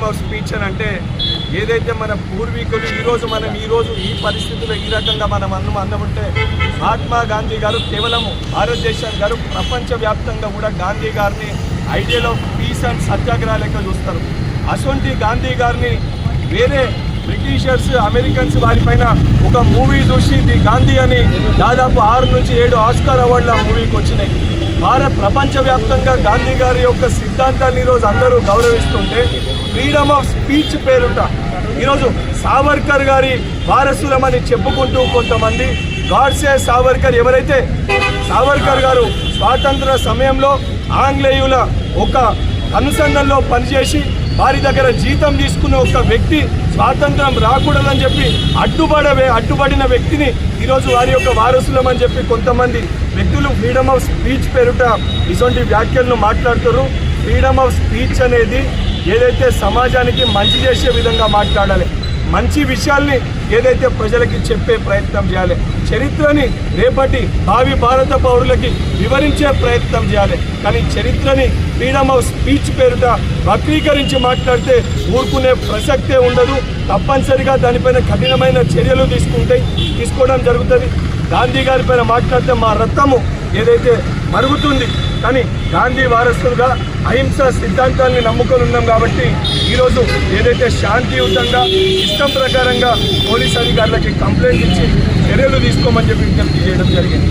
Freedom of speech అని అంటే ఏదైతే మన పూర్వీకులు ఈరోజు మనం ఈరోజు ఈ పరిస్థితుల్లో ఈ రకంగా మనం అన్నం అందముంటే మహాత్మా గాంధీ గారు కేవలం భారతదేశం గారు ప్రపంచవ్యాప్తంగా కూడా గాంధీ గారిని ideal of peace and satyagraha లెక్క చూస్తారు. అసొంటి గాంధీ గారిని వేరే బ్రిటిషర్స్ అమెరికన్స్ వారిపైన ఒక మూవీ చూసి ది గాంధీ అని దాదాపు ఆరు నుంచి ఏడు ఆస్కార్ అవార్డులు ఆ మూవీకి వచ్చినాయి. భారత్ ప్రపంచవ్యాప్తంగా గాంధీ గారి యొక్క సిద్ధాంతాన్ని ఈరోజు అందరూ గౌరవిస్తుంటే ఫ్రీడమ్ ఆఫ్ స్పీచ్ పేరుట. ఈరోజు సావర్కర్ గారి వారసులమని చెప్పుకుంటూ కొంతమంది గాడ్సే సావర్కర్. ఎవరైతే సావర్కర్ గారు స్వాతంత్ర సమయంలో ఆంగ్లేయుల ఒక అనుసంధానంలో పనిచేసి వారి దగ్గర జీతం తీసుకున్న ఒక వ్యక్తి స్వాతంత్రం రాకూడదని చెప్పి అడ్డుపడవే అడ్డుపడిన వ్యక్తిని ఈరోజు వారి యొక్క వారసులమని చెప్పి కొంతమంది వ్యక్తులు ఫ్రీడమ్ ఆఫ్ స్పీచ్ పేరుట ఇటువంటి వ్యాఖ్యలను మాట్లాడుతారు ఫ్రీడమ్ ఆఫ్ స్పీచ్ అనేది ఏదైతే సమాజానికి మంచి చేసే విధంగా మాట్లాడాలి మంచి విషయాల్ని ఏదైతే ప్రజలకి చెప్పే ప్రయత్నం చేయాలి చరిత్రని రేపటి భావి భారత పౌరులకి వివరించే ప్రయత్నం చేయాలి. కానీ చరిత్రని ఫ్రీడమ్ ఆఫ్ స్పీచ్ పేరుట వక్రీకరించి మాట్లాడితే ఊరుకునే ప్రసక్తే ఉండదు. తప్పనిసరిగా దానిపైన కఠినమైన చర్యలు తీసుకుంటాయి తీసుకోవడం జరుగుతుంది. గాంధీ గారి పైన మాట్లాడితే మా రక్తము ఏదైతే మరుగుతుంది కానీ గాంధీ వారసులుగా అహింస సిద్ధాంతాన్ని నమ్ముకొని ఉన్నాం కాబట్టి ఈరోజు ఏదైతే శాంతియుతంగా ఇష్టం ప్రకారంగా పోలీస్ అధికారులకి కంప్లైంట్ ఇచ్చి చర్యలు తీసుకోమని చెప్పి విజ్ఞప్తి చేయడం జరిగింది.